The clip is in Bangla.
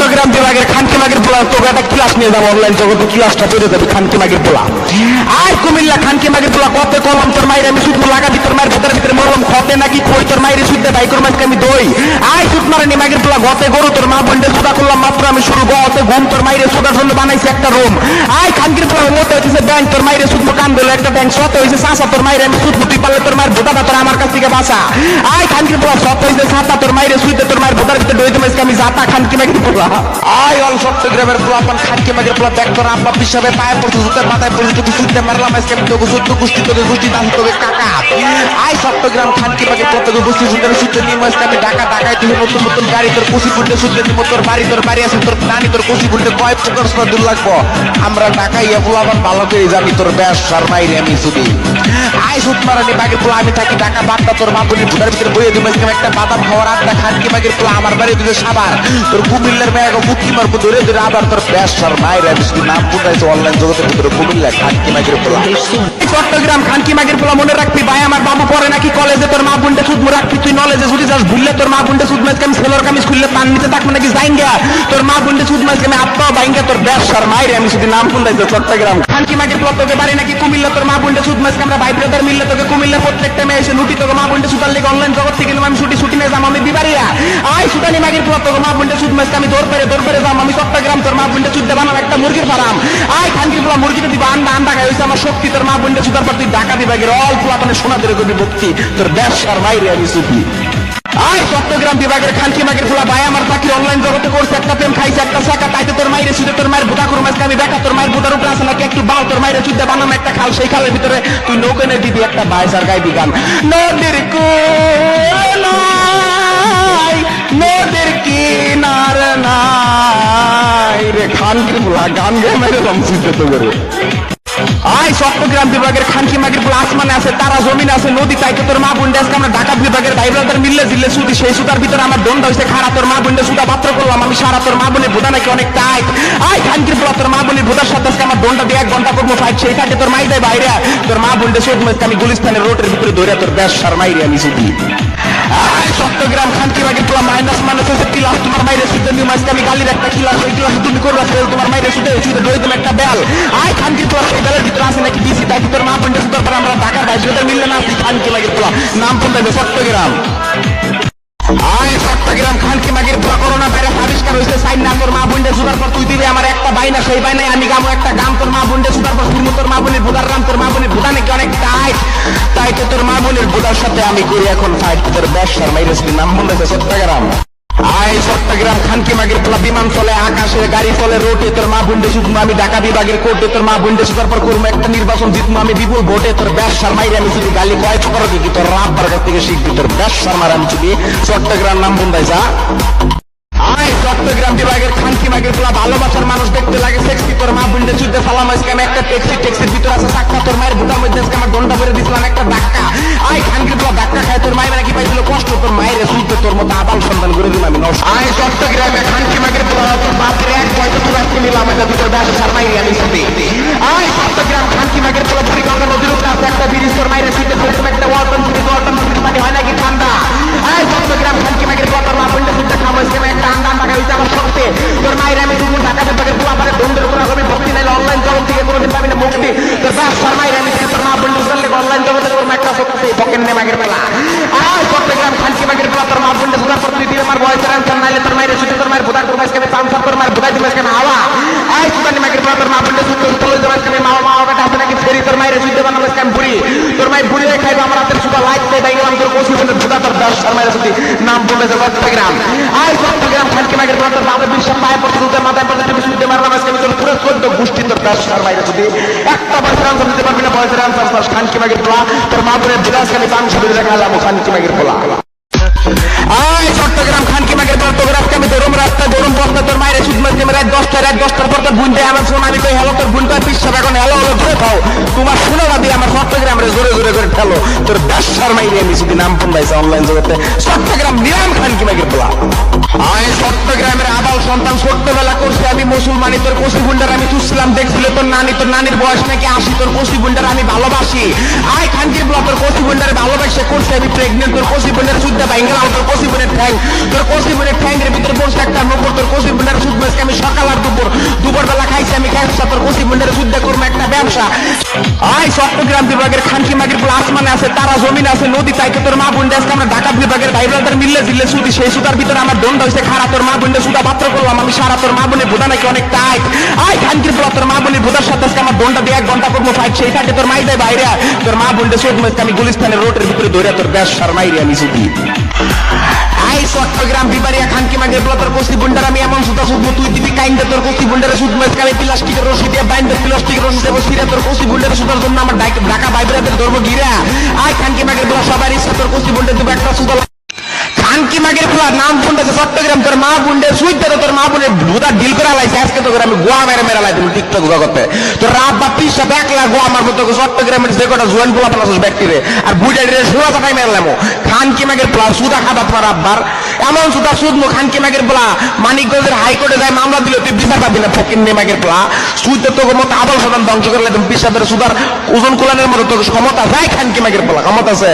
চট্টগ্রাম বিভাগের খানকি মাগের পোলা, তোকে একটা ক্লাস নিয়ে যাব অনলাইন জগতে ক্লাসটা পেরে যাবে খানকি মাগের পোলা। আর কুমিল্লা খানকি মাগের পোলা কত কলম তোর মায়ের আমি শুধু লাগা তোর মায়ের ভেতরে ভিতরে মরম কবে নাকি কই তোর মায়ের শুদ্ধে বাইকর মাঝকে আমি দই। আয় সুত মারানি মাগের পোলা, গতে গরু তোর মা বন্ডে সুদা করলাম, মাত্র আমি শুরু, গতে ঘুম তোর মায়ের সুদার জন্য বানাইছি একটা রুম আয় খানকির পোলা মতে হচ্ছে ব্যাংক তোর মায়ের সুদ কান দিল একটা ব্যাংক সতে হয়েছে চাষা তোর মায়ের আমি সুদ তুই পারলে তোর মায়ের ভোটাটা তোর আমার কাছ থেকে বাসা আয় খানকির পোলা সত হয়েছে ছাতা তোর মায়ের সুইতে তোর মায়ের ভোটার ভিতরে ডইতে মাইছে, আমি জাতা খানকি মাগের পোলা। আয় অল চট্টগ্রামের পোলা পান খানকি মাগের পোলা, দেখ তোর আব্বা পিসাবে পায়ে পড়ছে সুতের মাথায় পড়ছে তুই সুদতে মারলাম আজকে, আমি তোকে সুদ গোষ্ঠী তোকে গোষ্ঠী দান তোকে কাকা। আয় চট্টগ্রাম খানকি মাগের পোলা, তোকে গোষ্ঠী সুদের সুদতে নিয়ে আমি ঢাকা, ঢাকায় তুই নতুন নতুন গাড়ি, তোর কুশি ফুটে সুদতে দিব, তোর বাড়ি তোর বাড়ি আছে, তোর নানি, তোর কুশি ফুটে কয় প্রকাশ দূর লাগবো। আমরা ঢাকায় পোলা পান ভালো করে জানি, তোর ব্যাস শর্মাই আমি সুদি আয় সুদ মারানি, বাগের পোলা, আমি থাকি ঢাকা বাড্ডা তোর মাপুরির ভুটার ভিতরে বইয়ে দিব একটা বাদাম খাওয়ার আড্ডা, খানকি মাগের পোলা, আমার বাড়ি দিলে সাবার। তোর কুমিল্লার মেয়ে মুক্তি মারবো, ধরে ধরে আবার তোর ব্যাস শর্মাই আমি শুধু নাম পুটাইছে অনলাইন জগতের ভিতরে কুমিল্লা খানকি মাগের পোলা। চট্টগ্রাম খানকি মাগের পোলা, মনে রাখবি, ভাই আমার তোর মা বুনটা সুদ রাখবি তুই নলেজে ছুটি যাস ভুললে তোর মা বুনটা সুদ মাঝকে আমি সেলোর কামিজ খুললে তার নিচে থাকব নাকি যাইঙ্গা তোর মা বুনটা সুদ মাঝকে আমি আত্মা বাইঙ্গা, তোর ব্যাস শর্মাই আমি শুধু নাম পুটাইছে চট্টগ্রাম। খানকি মাগের পোলা তোকে বাড়ি নাকি কুমিল্লা? তোর মা বুনটা সুদ মাঝকে আমরা ভাই ব্রাদার মিললে তোকে কুমিল্লা প্রত্যেকটা মেয়ে এসে লুটি, তোকে মা বুনটা সুতার লেগে অনলাইন জগৎ থেকে আমি ছুটি ছুটি নিয়ে যাম আমি বিবারিয়া। আয়, সুতানি মাগের পোলা তোকে মা বুনটা সুদ মাঝকে আমি দৌড় পেরে দৌড় পেরে যাম আমি চট্টগ্রাম, তোর মা বুনটা সুদ বানাম একটা মুরগির ফারাম। আয় খানকির পোলা মুরগিটা দিবা, আন্ডা আন্ডা খাই হয়েছে আমার শক্তি, তোর মা বুনটা সুতার পর ঢাকা বিভাগের অল্প মানে সোনা ধরে করবি ভক্তি, তোর ব্যবসার বাইরে আমি সুখী। আয়, চট্টগ্রাম বিভাগের খানকি মাগের খোলা ভাই, আমার চাকরি অনলাইন জগতে করছে একটা প্রেম, খাইছে একটা শাখা তাইতে তোর মাইরে শুধু তোর মায়ের বুটা করুম আজকে আমি দেখা তোর মায়ের বুটার উপরে আছে নাকি একটু বাও তোর মায়ের চুদ্দা বানাম একটা খাল, সেই খালের ভিতরে তুই নৌকেনে দিবি একটা বাইসার গাইবি গান। নদীর কোনায় নদীর কিনার নাই রে খানকির বলা গান গাই মেরে রমসিতে তো করে মাগের বলে আসমানে আছে, তারা জমিন আছে, নদী চাইতে তোর মা বুন্ডে আজকে আমরা ঢাকা বিভাগের ভাই ব্রাদার মিললে জিল্লে সুদি, সেই সুতার ভিতরে আমার দন্ড হয়েছে খারা তোর মা বুন্ডে সুতা পাত্র করলাম, আমি সারা তোর মা বোনের ভোদা নাকি অনেক টাইট আয়, খানকির বলা তোর মা বোনের ভোদার সাথে আজকে আমার দণ্ডটা দিয়ে এক ঘণ্টা করব ফাইট সেই থাকে তোর মাই দেয় বাইরে তোর মা বুন্ডে সুদ আমি গুলিস্তানের রোডের ভিতরে ধরে তোর ব্যাস সার মাইরে আমি সুদি। চট্টগ্রাম খানকি মাগের পোলা মাইনাস মাইনাস হয়েছে ক্লাস তোমার মাইরে সুদে নিয়ে মাঝকে আমি গালির একটা ক্লাস ওই ক্লাস তুমি করবা ফেল তোমার মাইরে সুদে সুদে ধরে তুমি একটা বেল। আয় খানকির পোলা সেই বেলের ভিতরে আছে নাকি ডিসি তাই তোর মা পঞ্চাশ সুতার পর? আমরা ঢাকার বাইরে মিললে না আসি খানকি মাগের পোলা নাম পঞ্চায়েত চট্টগ্রাম। আয় চট্টগ্রাম খানকি মাগের পোলা করোনা ভাইরাস আবিষ্কার হয়েছে, সাইন না, তোর মা বুন্ডে সুদার পর তুই দিবি আমার একটা বাইনা সেই বাইনাই আমি গামো একটা গাম, তোর মা বুন্ডে সুদার পর তোর মা বোনের ভোদার রাম, তোর মা বোনের ভোদা নাকি অনেক টাইট তাই বোনের ভোদার সাথে আমি করি এখন ফাইট তোর ব্যাস মাইরে নাম বলেছে চট্টগ্রাম আয় চট্টগ্রাম খানকি মাগের পোলা বিমান চলে আকাশে গাড়ি চলে রোডে তোর মা বুন্ডে শুধু আমি, ঢাকা বিভাগের কোর্টে তোর মা বুন্ডে সুতার পর করব, একটা নির্বাচন জিতবো আমি, বিপুল ভোটে তোর ব্যাস মাইরে আমি শুধু গালি কয় করো কি তোর রাব্বার কাছ থেকে শিখবি, তোর ব্যাস মার আমি শুধু চট্টগ্রাম, নাম বুন্দাই যা। চট্টগ্রাম বিভাগের খানকি মাগের পোলা ভালোবাসার মানুষ দেখতে লাগে সেক্সি তোর মা বুন্ডে চুদ্দে সালাম আজকে আমি একটা ট্যাক্সি ট্যাক্সির ভিতরে আছে চাক্কা তোর মায়ের বুটার মধ্যে আজকে আমার দণ্ডা করে দিছিলাম একটা ধাক্কা। আয় খানকির পোলা, ধাক্কা খায় তোর মায়ের নাকি পাইছিল কষ্ট, তোর মায়ের শুনতে তোর মতো আবাল সন্তান করে দিলাম আমি, নষ্ট। আয় চট্টগ্রামে খানকি মাগের পোলা, তোর বাপের এক পয়সা তোর আজকে নিলাম, এটা ভিতরে ব্যবসা সারমাই আমি সাথে আয় চট্টগ্রাম খানকি মাগের পোলা বুড়ি নদীর উপরে একটা ব্রিজ তোর মায়ের ফেলতে একটা ওয়ালটন ব্রিজ ওয়ালটন মাগের পেলা। আয় চট্টগ্রাম খানকি মাগের পেলা। তোর মা বুন্ডে শুনার পর তুই আমার বয়সের আনসার নাইলে তোর মায়ের তোর মায়ের বোধা তোর মাঝখানে পাঁচশো তোর মায়ের বোধা দিবে কেন হাওয়া। আয় সুদানি মাগের পেলা, তোর মা বুন্ডে শুনতে উত্তর দেবে আজকে মা মা বেটা আছে নাকি ফেরি? তোর মায়ের বানাবো আজকে আমি বুড়ি তোর মায়ের বুড়ি হয়ে খাইবে আমার হাতের সুদা লাইট দেয় তাই গেলাম, তোর কচি বোনের বোধা তোর দশ শর্মায়ের শুধু নাম বলে দেবো চট্টগ্রাম আয় চট্টগ্রাম খানকি মাগের পেলা, তোর বাবা বিশ্ব পায়ে পড়তে মাথায় পড়তে তুমি শুনতে মারলাম আজকে আমি তোর পুরো চোদ্দ গোষ্ঠী তোর দশ বাইরে যদি একটা বয়সের আনসার দিতে পারবি না, বয়সের আনসার দশ খানকি মাগের পোলা। তোর মা বোনের খালি পান ছবি দেখা যাব খান কি মাগের পোলা। আয়, চট্টগ্রাম খানকি মাগের পর তোর রাস্তা আমি দৌড়ম রাস্তা, গরম পথটা তোর মায়ের সুদ মাঝে রাত দশটা। রাত দশটার পর আমার ফোন আমি কই হ্যালো, তোর বুনটা পিসাব এখন হ্যালো ধরে খাও। তোমার শুনে বাদি আমার চট্টগ্রামের জোরে জোরে করে ঠেলো। তোর ব্যবসার মাইরে আমি শুধু নাম ফোন পাইছে অনলাইন জগতে। চট্টগ্রাম খানকি মাগের পোলা আয় চট্টগ্রামের আবাল সন্তান আমি মুসলমানি, তোর কষি বুন্ডার আমি চুষছিলাম দেখছিল তোর নানি, তোর নানির বয়স নাকি আসি তোর কষি বুন্ডার আমি ভালোবাসি। আয় খানকির পোলা তোর কষি বুন্ডারে ভালোবাসে করছে আমি প্রেগনেন্ট তোর কষি বুন্ডার শুদ্ধ বাইঙ্গেলাম তোর কষি বুনের ঠ্যাং, তোর কষি বুনের ঠ্যাংয়ের ভিতরে বসে একটা নকর তোর কষি বুন্ডার শুদ্ধ চট্টগ্রাম বিভাগের খানকি মাগের আসমানে আছে, তারা জমিন আছে, নদী তাই তোর মা বোন আজকে আমরা ঢাকা বিভাগের ভাইব্রাদার মিললে জিল্লে সুদি, সেই সুতার ভিতরে আমার দণ্ড হয়েছে, খারা তোর মা বোনের সুতা পাত্র করলাম, আমি সারা তোর মা বোনের বোধা নাকি অনেক টাইট আই খানকির পোলা, তোর মা বোনের বোধার সাথে আজকে আমার দণ্ডটা দিয়ে এক ঘণ্টা করব ফাইট সেই থাকে তোর মাই দেয় বাইরে। তোর মা চোখ মেজকে আমি গুলিস্তানের রোডের ভিতরে ধরে তোর ব্যাস সার মাইরে আমি সুদি চট্টগ্রাম বিবারিয়া খানকি মাগের পোলা তোর কস্তি বুন্ডার আমি এমন সুতা সুদ তুই দিবি কাইন্দে তোর কস্তি বুন্ডারে সুদ মাস কালে প্লাস্টিকের রশি দিয়ে, বাইন্দে প্লাস্টিকের রশি দেবো, সিরা তোর কস্তি বুন্ডারে সুতার জন্য আমার ঢাকা বাইবেলাদের ধর্ম গিরা। আই খানকি মাগের বলা সবার ইচ্ছা, তোর কস্তি বুন্ডার দেবো, একটা সুতা খানকি মাগের পোলা নাম শুনতেছে চট্টগ্রাম তোর মা বুন্ডে সুইতে তোর মা বুন্ডে ভুদা ডিল করে লাইছে আজকে তো করে আমি গোয়া মেরে মেরে লাই তুমি টিকটক করতে। তোর রাত বা পিস এক গোয়া আমার মতো চট্টগ্রামের যে কটা জোয়ান পোলা পালাস ব্যক্তিরে আর বুড়ে ডিরে সোলা চাটাই মেরলামো খানকি মাগের পোলা, সুদা খাদা তোমার আব্বার। এমন সুদা সুদ মো খান খানকি মাগের পোলা, মানিকগঞ্জের হাইকোর্টে যায় মামলা দিল, তুই বিচার পাবি না, ফকির নে মাগের পোলা। সুইতে তোকে মতো আবল সদান ধ্বংস করলে তুমি পিসাদের সুদার ওজন কোলানের মতো তোকে ক্ষমতা যায় খানকি মাগের পোলা, ক্ষমতা আছে।